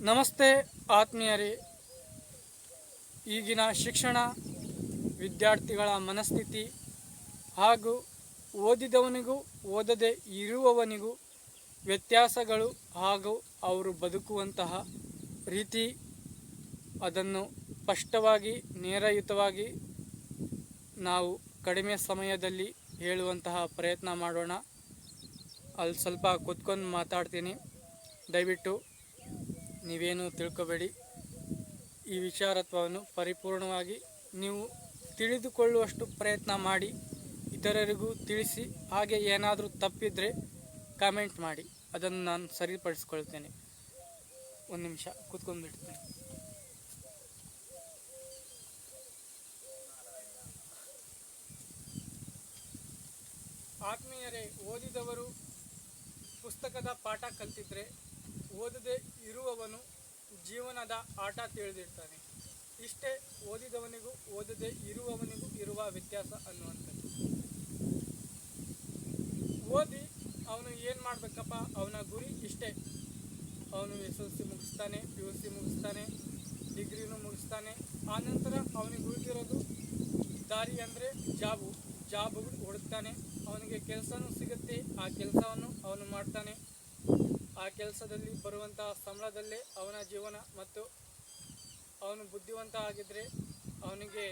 ನಮಸ್ತೆ ಆತ್ಮೀಯರೇ. ಈಗಿನ ಶಿಕ್ಷಣ ವಿದ್ಯಾರ್ಥಿಗಳ ಮನಸ್ಥಿತಿ ಹಾಗೂ ಓದಿದವನಿಗೂ ಓದದೆ ಇರುವವನಿಗೂ ವ್ಯತ್ಯಾಸಗಳು ಹಾಗೂ ಅವರು ಬದುಕುವಂತಹ ರೀತಿ ಅದನ್ನು ಸ್ಪಷ್ಟವಾಗಿ, ನೇರಯುತವಾಗಿ ನಾವು ಕಡಿಮೆ ಸಮಯದಲ್ಲಿ ಹೇಳುವಂತಹ ಪ್ರಯತ್ನ ಮಾಡೋಣ. ಅಲ್ಲಿ ಸ್ವಲ್ಪ ಕೂತ್ಕೊಂಡು ಮಾತಾಡ್ತೀನಿ. ದಯವಿಟ್ಟು ನೀವೇನು ತಿಳ್ಕೊಬೇಡಿ. ಈ ವಿಚಾರತ್ವವನ್ನು ಪರಿಪೂರ್ಣವಾಗಿ ನೀವು ತಿಳಿದುಕೊಳ್ಳುವಷ್ಟು ಪ್ರಯತ್ನ ಮಾಡಿ, ಇತರರಿಗೂ ತಿಳಿಸಿ, ಹಾಗೆ ಏನಾದರೂ ತಪ್ಪಿದರೆ ಕಾಮೆಂಟ್ ಮಾಡಿ. ಅದನ್ನು ನಾನು ಸರಿಪಡಿಸ್ಕೊಳ್ತೇನೆ. ಒಂದು ನಿಮಿಷ ಕೂತ್ಕೊಂಡ್ಬಿಡ್ತೇನೆ. ಆತ್ಮೀಯರೇ, ಓದಿದವರು ಪುಸ್ತಕದ ಪಾಠ ಕಲ್ತಿದ್ರೆ ಓದದೆ ಇರುವವನು ಜೀವನದ ಆಟ ತಿಳಿದಿರ್ತಾನೆ. ಇಷ್ಟೇ ಓದಿದವನಿಗೂ ಓದದೆ ಇರುವವನಿಗೂ ಇರುವ ವ್ಯತ್ಯಾಸ ಅನ್ನುವಂಥದ್ದು. ಓದಿ ಅವನು ಏನು ಮಾಡಬೇಕಪ್ಪ? ಅವನ ಗುರಿ ಇಷ್ಟೇ. ಅವನು ಎಸ್ ಎಲ್ ಸಿ ಮುಗಿಸ್ತಾನೆ, ಪಿ ಯು ಸಿ ಮುಗಿಸ್ತಾನೆ, ಡಿಗ್ರಿನೂ ಮುಗಿಸ್ತಾನೆ. ಆನಂತರ ಅವನಿಗೆ ಉಳಿದಿರೋದು ದಾರಿ ಅಂದರೆ ಜಾಬು. ಜಾಬ್ ಹುಡುಕ್ತಾನೆ. ಅವನಿಗೆ ಕೆಲಸನೂ ಸಿಗುತ್ತೆ. ಆ ಕೆಲಸವನ್ನು ಅವನು ಮಾಡ್ತಾನೆ. ಆ ಕೆಲಸದಲ್ಲಿ ಬರುವಂತಹ ಸಂಬಳದಲ್ಲೇ ಅವನ ಜೀವನ ಮತ್ತು ಅವನು ಬುದ್ಧಿವಂತ ಆಗಿದ್ದರೆ ಅವನಿಗೆ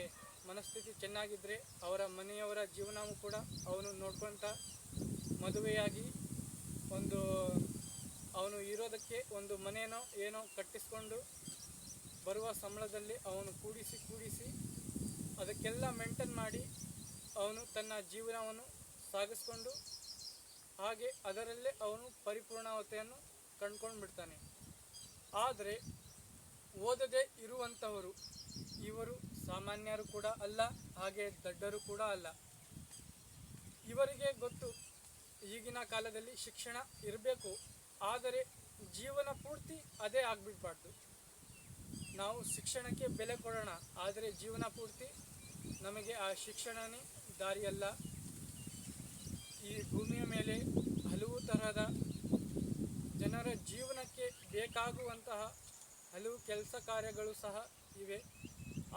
ಮನಸ್ಥಿತಿ ಚೆನ್ನಾಗಿದ್ದರೆ ಅವರ ಮನೆಯವರ ಜೀವನವೂ ಕೂಡ ಅವನು ನೋಡ್ಕೊಂತ ಮದುವೆಯಾಗಿ ಒಂದು, ಅವನು ಇರೋದಕ್ಕೆ ಒಂದು ಮನೆಯೋ ಏನೋ ಕಟ್ಟಿಸ್ಕೊಂಡು ಬರುವ ಸಂಬಳದಲ್ಲಿ ಅವನು ಕೂಡಿಸಿ ಕೂಡಿಸಿ ಅದಕ್ಕೆಲ್ಲ ಮೇಂಟೈನ್ ಮಾಡಿ ಅವನು ತನ್ನ ಜೀವನವನ್ನು ಸಾಗಿಸ್ಕೊಂಡು ಹಾಗೆ ಅದರಲ್ಲೇ ಅವನು ಪರಿಪೂರ್ಣತೆಯನ್ನು ಕಂಡುಕೊಂಡು ಬಿಡ್ತಾನೆ ಆದರೆ ಓದದೆ ಇರುವಂಥವರು ಇವರು ಸಾಮಾನ್ಯರು ಕೂಡ ಅಲ್ಲ, ಹಾಗೆ ದಡ್ಡರು ಕೂಡ ಅಲ್ಲ. ಇವರಿಗೆ ಗೊತ್ತು, ಈಗಿನ ಕಾಲದಲ್ಲಿ ಶಿಕ್ಷಣ ಇರಬೇಕು, ಆದರೆ ಜೀವನ ಪೂರ್ತಿ ಅದೇ ಆಗ್ಬಿಡ್ಬಾರ್ದು. ನಾವು ಶಿಕ್ಷಣಕ್ಕೆ ಬೆಲೆ ಕೊಡೋಣ, ಆದರೆ ಜೀವನ ಪೂರ್ತಿ ನಮಗೆ ಆ ಶಿಕ್ಷಣನೇ ದಾರಿಯಲ್ಲ. ಈ ಭೂಮಿಯ ಮೇಲೆ ಹಲವು ತರಹದ ಜನರ ಜೀವನಕ್ಕೆ ಬೇಕಾಗುವಂತಹ ಹಲವು ಕೆಲಸ ಕಾರ್ಯಗಳು ಸಹ ಇವೆ.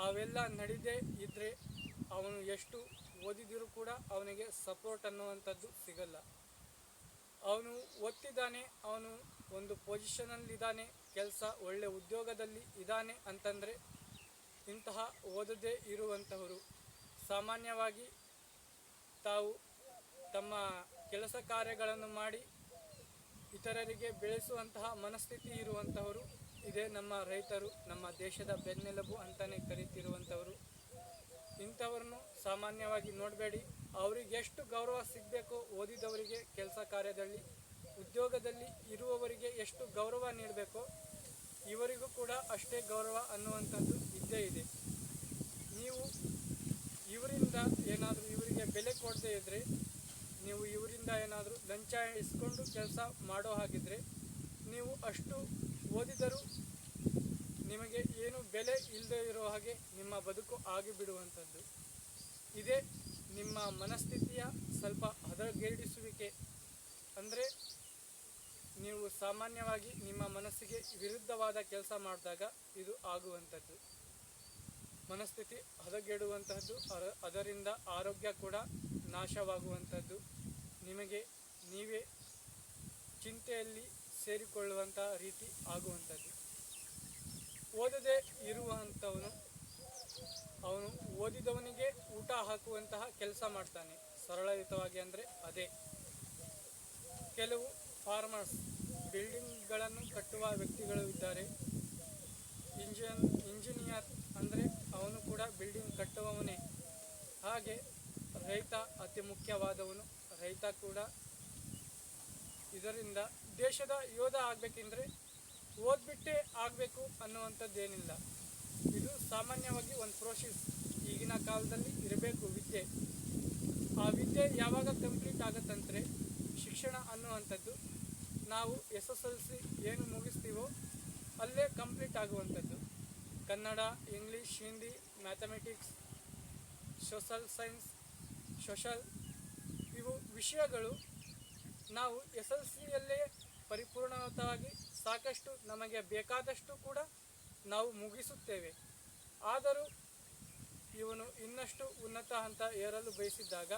ಅವೆಲ್ಲ ನಡೆದೇ ಇದ್ದರೆ ಅವನು ಎಷ್ಟು ಓದಿದರೂ ಕೂಡ ಅವನಿಗೆ ಸಪೋರ್ಟ್ ಅನ್ನುವಂಥದ್ದು ಸಿಗಲ್ಲ. ಅವನು ಓದ್ತಿದ್ದಾನೆ, ಅವನು ಒಂದು ಪೊಸಿಷನಲ್ಲಿದ್ದಾನೆ ಕೆಲಸ ಒಳ್ಳೆ ಉದ್ಯೋಗದಲ್ಲಿ ಇದ್ದಾನೆ ಅಂತಂದರೆ ಇಂತಹ ಓದದೇ ಇರುವಂತಹವರು ಸಾಮಾನ್ಯವಾಗಿ ತಾವು ತಮ್ಮ ಕೆಲಸ ಕಾರ್ಯಗಳನ್ನು ಮಾಡಿ ಇತರರಿಗೆ ಬೆಳೆಸುವಂತಹ ಮನಸ್ಥಿತಿ ಇರುವಂತಹವರು ಇದೇ ನಮ್ಮ ರೈತರು, ನಮ್ಮ ದೇಶದ ಬೆನ್ನೆಲುಬು ಅಂತಲೇ ಕರೀತಿರುವಂಥವರು ಇಂಥವ್ರನ್ನು ಸಾಮಾನ್ಯವಾಗಿ ನೋಡಬೇಡಿ. ಅವರಿಗೆ ಎಷ್ಟು ಗೌರವ ಸಿಗಬೇಕು ಓದಿದವರಿಗೆ ಕೆಲಸ ಕಾರ್ಯದಲ್ಲಿ, ಉದ್ಯೋಗದಲ್ಲಿ ಇರುವವರಿಗೆ ಎಷ್ಟು ಗೌರವ ನೀಡಬೇಕೋ ಇವರಿಗೂ ಕೂಡ ಅಷ್ಟೇ ಗೌರವ ಅನ್ನುವಂಥದ್ದು ಇದ್ದೇ ಇದೆ. ನೀವು ಇವರಿಂದ ಏನಾದರೂ ಇವರಿಗೆ ಬೆಲೆ ಕೊಡದೇ ಇದ್ದರೆ ನೀವು ಇವರಿಂದ ಏನಾದರೂ ಲಂಚ ಇಸ್ಕೊಂಡು ಕೆಲಸ ಮಾಡೋ ಹಾಗಿದ್ರೆ ನೀವು ಅಷ್ಟು ಓದಿದರೂ ನಿಮಗೆ ಏನು ಬೆಲೆ ಇಲ್ಲದೆ ಇರೋ ಹಾಗೆ ನಿಮ್ಮ ಬದುಕು ಆಗಿಬಿಡುವಂಥದ್ದು ಇದೇ ನಿಮ್ಮ ಮನಸ್ಥಿತಿಯ ಸ್ವಲ್ಪ ಹದಗೆಡಿಸುವಿಕೆ ಅಂದರೆ ನೀವು ಸಾಮಾನ್ಯವಾಗಿ ನಿಮ್ಮ ಮನಸ್ಸಿಗೆ ವಿರುದ್ಧವಾದ ಕೆಲಸ ಮಾಡಿದಾಗ ಇದು ಆಗುವಂಥದ್ದು. ಮನಸ್ಥಿತಿ ಹದಗೆಡುವಂತಹದ್ದು ಅದರಿಂದ ಆರೋಗ್ಯ ಕೂಡ ನಾಶವಾಗುವಂಥದ್ದು. ನಿಮಗೆ ನೀವೇ ಚಿಂತೆಯಲ್ಲಿ ಸೇರಿಕೊಳ್ಳುವಂಥ ರೀತಿ ಆಗುವಂಥದ್ದು. ಓದದೇ ಇರುವಂಥವನು, ಅವನು ಓದಿದವನಿಗೆ ಊಟ ಹಾಕುವಂತಹ ಕೆಲಸ ಮಾಡ್ತಾನೆ. ಸರಳಯುತವಾಗಿ ಅಂದರೆ ಅದೇ. ಕೆಲವು ಫಾರ್ಮರ್ಸ್ ಬಿಲ್ಡಿಂಗ್ಗಳನ್ನು ಕಟ್ಟುವ ವ್ಯಕ್ತಿಗಳು ಇದ್ದಾರೆ. ಇಂಜಿನ್, ಇಂಜಿನಿಯರ್ ಅಂದರೆ ಅವನು ಕೂಡ ಬಿಲ್ಡಿಂಗ್ ಕಟ್ಟುವವನೇ. ಹಾಗೆ ರೈತ ಅತಿ ಮುಖ್ಯವಾದವನು. ರೈತ ಕೂಡ. ಇದರಿಂದ ದೇಶದ ಯೋಧ ಆಗಬೇಕೆಂದರೆ ಓದ್ಬಿಟ್ಟೇ ಆಗಬೇಕು ಅನ್ನುವಂಥದ್ದೇನಿಲ್ಲ. ಇದು ಸಾಮಾನ್ಯವಾಗಿ ಒಂದು ಪ್ರೋಸೆಸ್ ಈಗಿನ ಕಾಲದಲ್ಲಿ ಇರಬೇಕು ವಿದ್ಯೆ. ಆ ವಿದ್ಯೆ ಯಾವಾಗ ಕಂಪ್ಲೀಟ್ ಆಗತ್ತಂದರೆ ಶಿಕ್ಷಣ ಅನ್ನುವಂಥದ್ದು. ನಾವು ಎಸ್ ಎಸ್ ಎಲ್ ಸಿ ಏನು ಮುಗಿಸ್ತೀವೋ ಅಲ್ಲೇ ಕಂಪ್ಲೀಟ್ ಆಗುವಂಥದ್ದು. Kannada, English, Hindi mathematics social science social ಇವು ವಿಷಯಗಳು ನಾವು ಎಸ್ ಎಲ್ ಸಿಯಲ್ಲೇ ಪರಿಪೂರ್ಣವಾಗಿ ಸಾಕಷ್ಟು ನಮಗೆ ಬೇಕಾದಷ್ಟು ಕೂಡ ನಾವು ಮುಗಿಸುತ್ತೇವೆ. ಆದರೂ ಇವನು ಇನ್ನಷ್ಟು ಉನ್ನತ ಹಂತ ಏರಲು ಬಯಸಿದ್ದಾಗ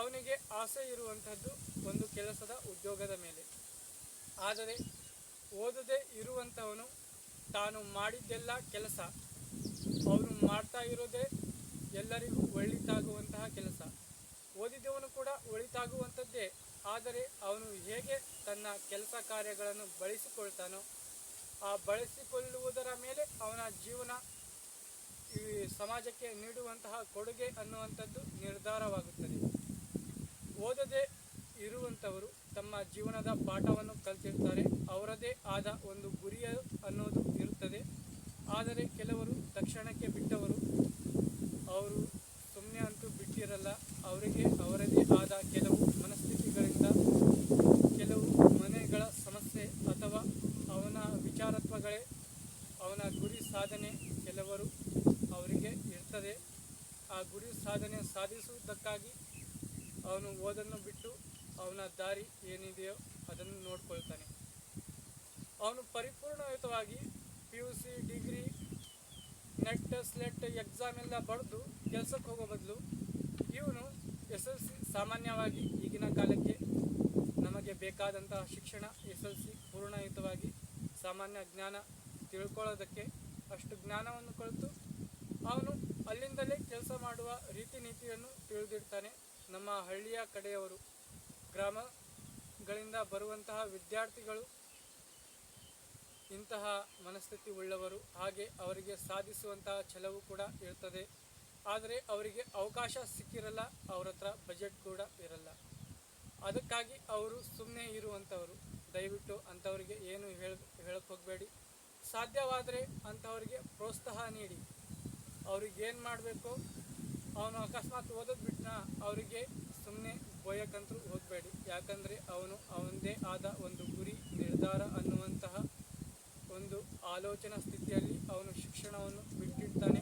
ಅವನಿಗೆ ಆಸೆ ಇರುವಂಥದ್ದು ಒಂದು ಕೆಲಸದ ಉದ್ಯೋಗದ ಮೇಲೆ. ಆದರೆ ಓದದೆ ಇರುವಂಥವನು ತಾನು ಮಾಡಿದ್ದೆಲ್ಲ ಕೆಲಸ. ಅವನು ಮಾಡ್ತಾ ಇರೋದೇ ಎಲ್ಲರಿಗೂ ಒಳಿತಾಗುವಂತಹ ಕೆಲಸ. ಓದಿದವನು ಕೂಡ ಒಳಿತಾಗುವಂಥದ್ದೇ. ಆದರೆ ಅವನು ಹೇಗೆ ತನ್ನ ಕೆಲಸ ಕಾರ್ಯಗಳನ್ನು ಬಳಸಿಕೊಳ್ತಾನೋ, ಆ ಬಳಸಿಕೊಳ್ಳುವುದರ ಮೇಲೆ ಅವನ ಜೀವನ ಈ ಸಮಾಜಕ್ಕೆ ನೀಡುವಂತಹ ಕೊಡುಗೆ ಅನ್ನುವಂಥದ್ದು ನಿರ್ಧಾರವಾಗುತ್ತದೆ. ಓದದೆ ಇರುವಂಥವರು ತಮ್ಮ ಜೀವನದ ಪಾಠವನ್ನು ಕಲಿತಿರ್ತಾರೆ. ಅವರದೇ ಆದ ಒಂದು ಗುರಿಯ ಅನ್ನೋದು ಇರುತ್ತದೆ. ಆದರೆ ಕೆಲವರು ತಕ್ಷಣಕ್ಕೆ ಬಿಟ್ಟವರು ಅವರು ಸುಮ್ಮನೆ ಅಂತೂ ಬಿಟ್ಟಿರಲ್ಲ, ಅವರಿಗೆ ಅವರದೇ ಆದ ಕೆಲವು ಮನಸ್ಥಿತಿಗಳಿಂದ ಕೆಲವು ಮನೆಗಳ ಸಮಸ್ಯೆ ಅಥವಾ ಅವನ ವಿಚಾರತ್ವಗಳೇ ಅವನ ಗುರಿ ಸಾಧನೆ ಕೆಲವರು ಅವರಿಗೆ ಇರ್ತದೆ. ಆ ಗುರಿ ಸಾಧನೆ ಸಾಧಿಸುವುದಕ್ಕಾಗಿ ಅವನು ಓದನ್ನು ಬಿಟ್ಟು ಅವನ ದಾರಿ ಏನಿದೆಯೋ ಅದನ್ನು ನೋಡ್ಕೊಳ್ತಾನೆ. ಅವನು ಪರಿಪೂರ್ಣಯುತವಾಗಿ ಸ್ಲೆಟ್ ಎಕ್ಸಾಮ್ ಎಲ್ಲ ಬರೆದು ಕೆಲಸಕ್ಕೆ ಹೋಗೋ ಬದಲು ಇವನು ಎಸ್ ಎಲ್ ಸಿ ಸಾಮಾನ್ಯವಾಗಿ ಈಗಿನ ಕಾಲಕ್ಕೆ ನಮಗೆ ಬೇಕಾದಂತಹ ಶಿಕ್ಷಣ ಎಸ್ ಎಲ್ ಸಿ ಪೂರ್ಣಯುತವಾಗಿ ಸಾಮಾನ್ಯ ಜ್ಞಾನ ತಿಳ್ಕೊಳ್ಳೋದಕ್ಕೆ ಅಷ್ಟು ಜ್ಞಾನವನ್ನು ಕಲಿತು ಅವನು ಅಲ್ಲಿಂದಲೇ ಕೆಲಸ ಮಾಡುವ ರೀತಿ ನೀತಿಯನ್ನು ತಿಳಿದಿರ್ತಾನೆ. ನಮ್ಮ ಹಳ್ಳಿಯ ಕಡೆಯವರು, ಗ್ರಾಮಗಳಿಂದ ಬರುವಂತಹ ವಿದ್ಯಾರ್ಥಿಗಳು ಇಂತಹ ಮನಸ್ಥಿತಿ ಉಳ್ಳವರು ಹಾಗೆ ಅವರಿಗೆ ಸಾಧಿಸುವಂತಹ ಛಲವು ಕೂಡ ಇರ್ತದೆ. ಆದರೆ ಅವರಿಗೆ ಅವಕಾಶ ಸಿಕ್ಕಿರಲ್ಲ, ಅವ್ರ ಹತ್ರ ಬಜೆಟ್ ಕೂಡ ಇರಲ್ಲ. ಅದಕ್ಕಾಗಿ ಅವರು ಸುಮ್ಮನೆ ಇರುವಂಥವರು. ದಯವಿಟ್ಟು ಅಂಥವರಿಗೆ ಏನು ಹೇಳ ಹೇಳಕ್ಕೆ ಹೋಗಬೇಡಿ. ಸಾಧ್ಯವಾದರೆ ಅಂಥವರಿಗೆ ಪ್ರೋತ್ಸಾಹ ನೀಡಿ. ಅವ್ರಿಗೆ ಏನು ಮಾಡಬೇಕು, ಅವನು ಅಕಸ್ಮಾತ್ ಓದೋದು ಬಿಟ್ಟನ ಅವರಿಗೆ ಸುಮ್ಮನೆ ಬೋಯಕ್ಕಂತೂ ಹೋಗಬೇಡಿ. ಯಾಕಂದರೆ ಅವನು ಅವನದೇ ಆದ ಒಂದು ಗುರಿ, ನಿರ್ಧಾರ ಅನ್ನುವಂತಹ ಒಂದು ಆಲೋಚನಾ ಸ್ಥಿತಿಯಲ್ಲಿ ಅವನು ಶಿಕ್ಷಣವನ್ನು ಬಿಟ್ಟಿರ್ತಾನೆ.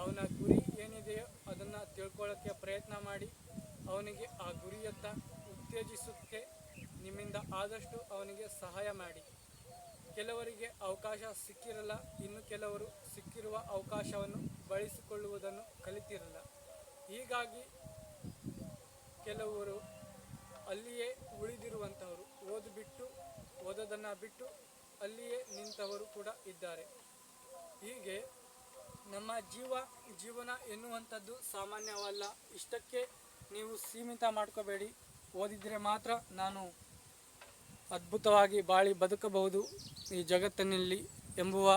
ಅವನ ಗುರಿ ಏನಿದೆಯೋ ಅದನ್ನು ತಿಳ್ಕೊಳ್ಳೋಕ್ಕೆ ಪ್ರಯತ್ನ ಮಾಡಿ ಅವನಿಗೆ ಆ ಗುರಿಯತ್ತ ಉತ್ತೇಜಿಸುತ್ತೆ. ನಿಮ್ಮಿಂದ ಆದಷ್ಟು ಅವನಿಗೆ ಸಹಾಯ ಮಾಡಿ. ಕೆಲವರಿಗೆ ಅವಕಾಶ ಸಿಕ್ಕಿರಲ್ಲ, ಇನ್ನು ಕೆಲವರು ಸಿಕ್ಕಿರುವ ಅವಕಾಶವನ್ನು ಬಳಸಿಕೊಳ್ಳುವುದನ್ನು ಕಲಿತಿರಲ್ಲ. ಹೀಗಾಗಿ ಕೆಲವರು ಅಲ್ಲಿಯೇ ಉಳಿದಿರುವಂಥವರು ಓದು ಬಿಟ್ಟು ಓದೋದನ್ನು ಬಿಟ್ಟು ಅಲ್ಲಿಯೇ ನಿಂತವರು ಕೂಡ ಇದ್ದಾರೆ. ಹೀಗೆ ನಮ್ಮ ಜೀವ, ಜೀವನ ಎನ್ನುವಂಥದ್ದು ಸಾಮಾನ್ಯವಲ್ಲ. ಇಷ್ಟಕ್ಕೆ ನೀವು ಸೀಮಿತ ಮಾಡ್ಕೋಬೇಡಿ. ಓದಿದರೆ ಮಾತ್ರ ನಾನು ಅದ್ಭುತವಾಗಿ ಬಾಳಿ ಬದುಕಬಹುದು. ಈ ಜಗತ್ತಿನಲ್ಲಿ ಎಂಬುವ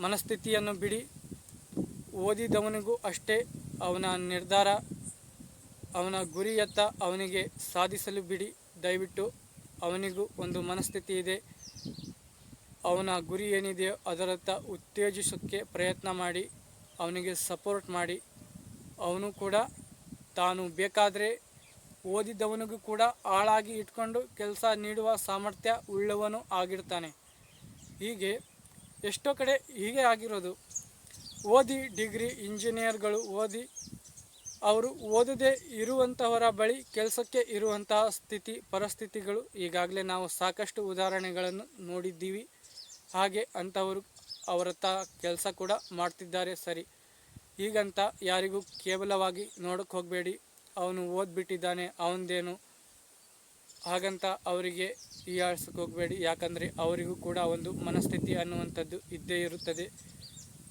ಮನಸ್ಥಿತಿಯನ್ನು ಬಿಡಿ. ಓದಿದವನಿಗೂ ಅಷ್ಟೇ ಅವನ ನಿರ್ಧಾರ, ಅವನ ಗುರಿಯತ್ತ ಅವನಿಗೆ ಸಾಧಿಸಲು ಬಿಡಿ. ದಯವಿಟ್ಟು ಅವನಿಗೂ ಒಂದು ಮನಸ್ಥಿತಿ ಇದೆ. ಅವನ ಗುರಿ ಏನಿದೆಯೋ ಅದರತ್ತ ಉತ್ತೇಜಿಸೋಕ್ಕೆ ಪ್ರಯತ್ನ ಮಾಡಿ, ಅವನಿಗೆ ಸಪೋರ್ಟ್ ಮಾಡಿ. ಅವನು ಕೂಡ ತಾನು ಬೇಕಾದರೆ ಓದಿದ್ದವನಿಗೂ ಕೂಡ ಆಳಾಗಿ ಇಟ್ಕೊಂಡು ಕೆಲಸ ನೀಡುವ ಸಾಮರ್ಥ್ಯ ಉಳ್ಳವನು ಆಗಿರ್ತಾನೆ. ಹೀಗೆ ಎಷ್ಟೋ ಕಡೆ ಹೀಗೆ ಆಗಿರೋದು. ಓದಿ ಡಿಗ್ರಿ ಇಂಜಿನಿಯರ್ಗಳು ಓದಿ, ಅವರು ಓದದೇ ಇರುವಂಥವರ ಬಳಿ ಕೆಲಸಕ್ಕೆ ಇರುವಂತಹ ಸ್ಥಿತಿ, ಪರಿಸ್ಥಿತಿಗಳು ಈಗಾಗಲೇ ನಾವು ಸಾಕಷ್ಟು ಉದಾಹರಣೆಗಳನ್ನು ನೋಡಿದ್ದೀವಿ. ಹಾಗೆ ಅಂಥವರು ಅವರ ಕೆಲಸ ಕೂಡ ಮಾಡ್ತಿದ್ದಾರೆ ಸರಿ. ಈಗಂತ ಯಾರಿಗೂ ಕೇವಲವಾಗಿ ನೋಡಕ್ಕೆ ಹೋಗಬೇಡಿ. ಅವನು ಓದ್ಬಿಟ್ಟಿದ್ದಾನೆ, ಅವನದೇನು. ಹಾಗಂತ ಅವರಿಗೆ ಹೀಯಾಳ್ಸಕ್ಕೆ ಹೋಗಬೇಡಿ. ಯಾಕಂದರೆ ಅವರಿಗೂ ಕೂಡ ಒಂದು ಮನಸ್ಥಿತಿ ಅನ್ನುವಂಥದ್ದು ಇದ್ದೇ ಇರುತ್ತದೆ.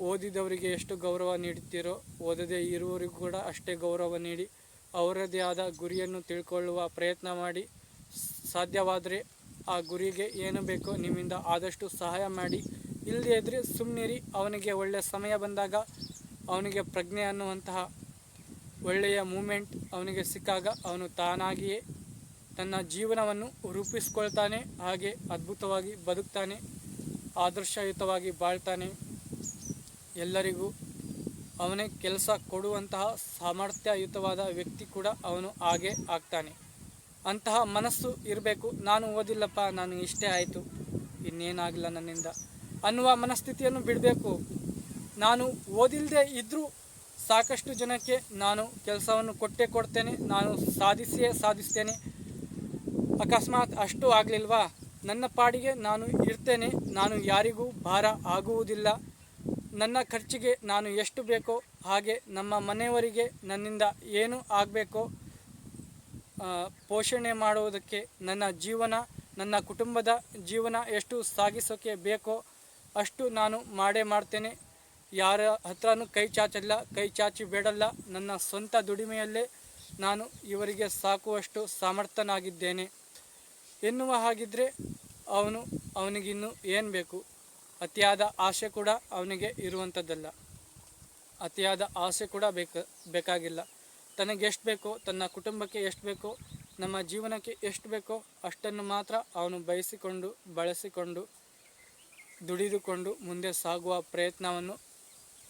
ಓದಿದವರಿಗೆ ಎಷ್ಟು ಗೌರವ ನೀಡುತ್ತೀರೋ, ಓದದೇ ಇರುವವರಿಗೂ ಕೂಡ ಅಷ್ಟೇ ಗೌರವ ನೀಡಿ, ಅವರದೇ ಆದ ಗುರಿಯನ್ನು ತಿಳ್ಕೊಳ್ಳುವ ಪ್ರಯತ್ನ ಮಾಡಿ, ಸಾಧ್ಯವಾದರೆ ಆ ಗುರಿಗೆ ಏನು ಬೇಕೋ ನಿಮ್ಮಿಂದ ಆದಷ್ಟು ಸಹಾಯ ಮಾಡಿ. ಇಲ್ಲದೇ ಇದ್ದರೆ ಸುಮ್ಮನಿರಿ ಅವನಿಗೆ ಒಳ್ಳೆಯ ಸಮಯ ಬಂದಾಗ ಅವನಿಗೆ ಪ್ರಜ್ಞೆ ಅನ್ನುವಂತಹ ಒಳ್ಳೆಯ ಮೂಮೆಂಟ್ ಅವನಿಗೆ ಸಿಕ್ಕಾಗ ಅವನು ತಾನಾಗಿಯೇ ತನ್ನ ಜೀವನವನ್ನು ರೂಪಿಸ್ಕೊಳ್ತಾನೆ, ಹಾಗೆ ಅದ್ಭುತವಾಗಿ ಬದುಕ್ತಾನೆ, ಆದರ್ಶಯುತವಾಗಿ ಬಾಳ್ತಾನೆ. ಎಲ್ಲರಿಗೂ ಅವನೇ ಕೆಲಸ ಕೊಡುವಂತಹ ಸಾಮರ್ಥ್ಯಯುತವಾದ ವ್ಯಕ್ತಿ ಕೂಡ ಅವನು ಹಾಗೆ ಆಗ್ತಾನೆ. ಅಂತಹ ಮನಸ್ಸು ಇರಬೇಕು. ನಾನು ಓದಿಲ್ಲಪ್ಪ, ನಾನು ಇಷ್ಟೇ ಆಯಿತು. ಇನ್ನೇನಾಗಿಲ್ಲ ನನ್ನಿಂದ. ಅನ್ನುವ ಮನಸ್ಥಿತಿಯನ್ನು ಬಿಡಬೇಕು. ನಾನು ಓದಿಲ್ಲದೆ ಇದ್ದರೂ ಸಾಕಷ್ಟು ಜನಕ್ಕೆ ನಾನು ಕೆಲಸವನ್ನು ಕೊಟ್ಟೇ ಕೊಡ್ತೇನೆ. ನಾನು ಸಾಧಿಸಿಯೇ ಸಾಧಿಸ್ತೇನೆ. ಅಕಸ್ಮಾತ್ ಅಷ್ಟು ಆಗಲಿಲ್ವಾ? ನನ್ನ ಪಾಡಿಗೆ ನಾನು ಇರ್ತೇನೆ. ನಾನು ಯಾರಿಗೂ ಭಾರ ಆಗುವುದಿಲ್ಲ. ನನ್ನ ಖರ್ಚಿಗೆ ನಾನು ಎಷ್ಟು ಬೇಕೋ ಹಾಗೆ ನಮ್ಮ ಮನೆಯವರಿಗೆ ನನ್ನಿಂದ ಏನು ಆಗಬೇಕೋ ಪೋಷಣೆ ಮಾಡುವುದಕ್ಕೆ ನನ್ನ ಜೀವನ, ನನ್ನ ಕುಟುಂಬದ ಜೀವನ ಎಷ್ಟು ಸಾಗಿಸೋಕೆ ಬೇಕೋ ಅಷ್ಟು ನಾನು ಮಾಡೇ ಮಾಡ್ತೇನೆ. ಯಾರ ಹತ್ರನೂ ಕೈ ಚಾಚಲ್ಲ, ಕೈ ಚಾಚಿ ಬೇಡಲ್ಲ. ನನ್ನ ಸ್ವಂತ ದುಡಿಮೆಯಲ್ಲೇ ನಾನು ಇವರಿಗೆ ಸಾಕುವಷ್ಟು ಸಮರ್ಥನಾಗಿದ್ದೇನೆ. ಎನ್ನುವ ಹಾಗಿದ್ದರೆ ಅವನು, ಅವನಿಗಿನ್ನೂ ಏನು ಬೇಕು? ಅತಿಯಾದ ಆಸೆ ಕೂಡ ಅವನಿಗೆ ಇರುವಂಥದ್ದಲ್ಲ. ಅತಿಯಾದ ಆಸೆ ಕೂಡ ಬೇಕ, ಬೇಕಾಗಿಲ್ಲ. ತನಗೆ ಎಷ್ಟು ಬೇಕೋ, ತನ್ನ ಕುಟುಂಬಕ್ಕೆ ಎಷ್ಟು ಬೇಕೋ, ನಮ್ಮ ಜೀವನಕ್ಕೆ ಎಷ್ಟು ಬೇಕೋ ಅಷ್ಟನ್ನು ಮಾತ್ರ ಅವನು ಬಯಸಿಕೊಂಡು, ಬಳಸಿಕೊಂಡು, ದುಡಿದುಕೊಂಡು ಮುಂದೆ ಸಾಗುವ ಪ್ರಯತ್ನವನ್ನು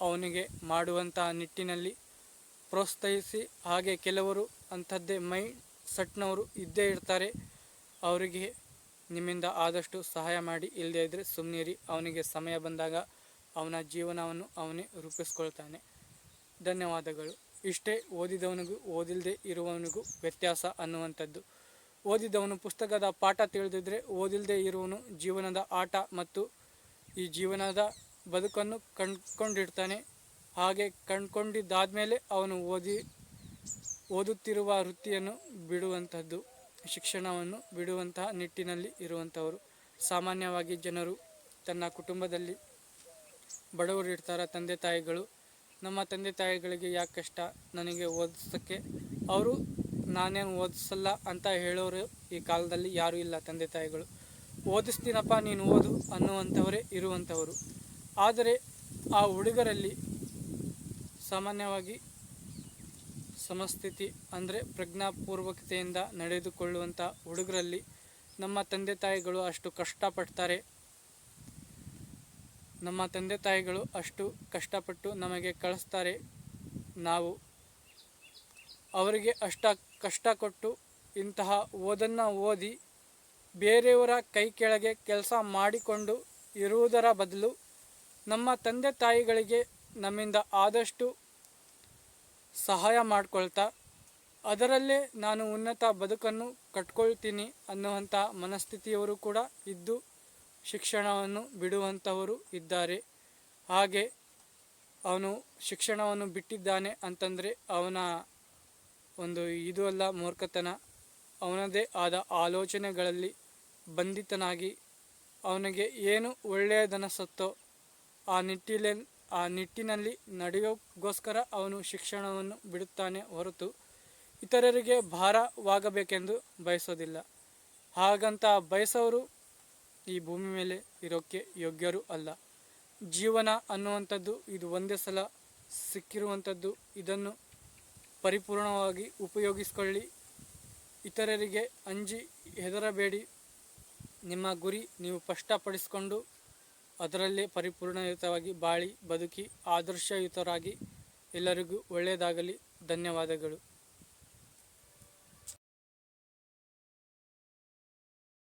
ಅವನಿಗೆ ಮಾಡುವಂತಹ ನಿಟ್ಟಿನಲ್ಲಿ ಪ್ರೋತ್ಸಾಹಿಸಿ. ಹಾಗೆ ಕೆಲವರು ಅಂಥದ್ದೇ ಮೈ ಸಟ್ನವರು ಇದ್ದೇ ಇರ್ತಾರೆ. ಅವರಿಗೆ ನಿಮ್ಮಿಂದ ಆದಷ್ಟು ಸಹಾಯ ಮಾಡಿ. ಇಲ್ಲದೇ ಇದ್ದರೆ ಸುಮ್ಮನಿರಿ ಅವನಿಗೆ ಸಮಯ ಬಂದಾಗ ಅವನ ಜೀವನವನ್ನು ಅವನೇ ರೂಪಿಸ್ಕೊಳ್ತಾನೆ. ಧನ್ಯವಾದಗಳು. ಇಷ್ಟೇ ಓದಿದವನಿಗೂ ಓದಿಲ್ಲದೆ ಇರುವವನಿಗೂ ವ್ಯತ್ಯಾಸ ಅನ್ನುವಂಥದ್ದು. ಓದಿದವನು ಪುಸ್ತಕದ ಪಾಠ ತಿಳಿದಿದ್ರೆ ಓದಿಲ್ಲದೆ ಇರುವವನು ಜೀವನದ ಆಟ ಮತ್ತು ಈ ಜೀವನದ ಬದುಕನ್ನು ಕಂಡುಕೊಂಡಿರ್ತಾನೆ. ಹಾಗೆ ಕಂಡ್ಕೊಂಡಿದ್ದಾದಮೇಲೆ ಅವನು ಓದಿ, ಓದುತ್ತಿರುವ ವೃತ್ತಿಯನ್ನು ಬಿಡುವಂಥದ್ದು, ಶಿಕ್ಷಣವನ್ನು ಬಿಡುವಂತಹ ನಿಟ್ಟಿನಲ್ಲಿ ಇರುವಂಥವರು. ಸಾಮಾನ್ಯವಾಗಿ ಜನರು ತನ್ನ ಕುಟುಂಬದಲ್ಲಿ ಬಡವರು ಇರ್ತಾರೆ ತಂದೆ ತಾಯಿಗಳು. ನಮ್ಮ ತಂದೆ ತಾಯಿಗಳಿಗೆ ಯಾಕೆ ಕಷ್ಟ? ನನಗೆ ಓದಿಸೋಕ್ಕೆ. ಅವರು, ನಾನೇನು ಓದಿಸಲ್ಲ ಅಂತ ಹೇಳೋರು ಈ ಕಾಲದಲ್ಲಿ ಯಾರೂ ಇಲ್ಲ ತಂದೆ ತಾಯಿಗಳು. ಓದಿಸ್ತೀನಪ್ಪ, ನೀನು ಓದು ಅನ್ನುವಂಥವರೇ ಇರುವಂಥವರು. ಆದರೆ ಆ ಹುಡುಗರಲ್ಲಿ ಸಾಮಾನ್ಯವಾಗಿ ಸಮಸ್ಥಿತಿ ಅಂದರೆ ಪ್ರಜ್ಞಾಪೂರ್ವಕತೆಯಿಂದ ನಡೆದುಕೊಳ್ಳುವಂಥ ಹುಡುಗರಲ್ಲಿ ನಮ್ಮ ತಂದೆ ತಾಯಿಗಳು ಅಷ್ಟು ಕಷ್ಟಪಡ್ತಾರೆ. ನಮ್ಮ ತಂದೆ ತಾಯಿಗಳು ಅಷ್ಟು ಕಷ್ಟಪಟ್ಟು ನಮಗೆ ಕಳಿಸ್ತಾರೆ ನಾವು. ಅವರಿಗೆ ಅಷ್ಟ ಕಷ್ಟ ಕೊಟ್ಟು ಇಂತಹ ಓದನ್ನು ಓದಿ ಬೇರೆಯವರ ಕೈ ಕೆಳಗೆ ಕೆಲಸ ಮಾಡಿಕೊಂಡು ಇರುವುದರ ಬದಲು ನಮ್ಮ ತಂದೆ ತಾಯಿಗಳಿಗೆ ನಮ್ಮಿಂದ ಆದಷ್ಟು ಸಹಾಯ ಮಾಡಿಕೊಳ್ತಾ ಅದರಲ್ಲೇ ನಾನು ಉನ್ನತ ಬದುಕನ್ನು ಕಟ್ಕೊಳ್ತೀನಿ ಅನ್ನುವಂಥ ಮನಸ್ಥಿತಿಯವರು ಕೂಡ ಇದ್ದು ಶಿಕ್ಷಣವನ್ನು ಬಿಡುವಂಥವರು ಇದ್ದಾರೆ. ಹಾಗೆ ಅವನು ಶಿಕ್ಷಣವನ್ನು ಬಿಟ್ಟಿದ್ದಾನೆ ಅಂತಂದರೆ ಅವನ ಒಂದು ಇದು ಅಲ್ಲ ಮೂರ್ಖತನ. ಅವನದೇ ಆದ ಆಲೋಚನೆಗಳಲ್ಲಿ ಬಂಧಿತನಾಗಿ ಅವನಿಗೆ ಏನು ಒಳ್ಳೆಯದನಿಸುತ್ತೋ ಆ ನಿಟ್ಟಿಲೆ, ಆ ನಿಟ್ಟಿನಲ್ಲಿ ನಡೆಯೋಕ್ಕೋಸ್ಕರ ಅವನು ಶಿಕ್ಷಣವನ್ನು ಬಿಡುತ್ತಾನೆ ಹೊರತು ಇತರರಿಗೆ ಭಾರವಾಗಬೇಕೆಂದು ಬಯಸೋದಿಲ್ಲ. ಹಾಗಂತ ಬಯಸೋರು ಈ ಭೂಮಿ ಮೇಲೆ ಇರೋಕ್ಕೆ ಯೋಗ್ಯರು ಅಲ್ಲ. ಜೀವನ ಅನ್ನುವಂಥದ್ದು ಇದು ಒಂದೇ ಸಲ ಸಿಕ್ಕಿರುವಂಥದ್ದು. ಇದನ್ನು ಪರಿಪೂರ್ಣವಾಗಿ ಉಪಯೋಗಿಸಿಕೊಳ್ಳಿ. ಇತರರಿಗೆ ಅಂಜಿ ಹೆದರಬೇಡಿ. ನಿಮ್ಮ ಗುರಿ ನೀವು ಸ್ಪಷ್ಟಪಡಿಸಿಕೊಂಡು ಅದರಲ್ಲೇ ಪರಿಪೂರ್ಣಯುತವಾಗಿ ಬಾಳಿ ಬದುಕಿ ಆದರ್ಶಯುತರಾಗಿ ಎಲ್ಲರಿಗೂ ಒಳ್ಳೆಯದಾಗಲಿ. ಧನ್ಯವಾದಗಳು.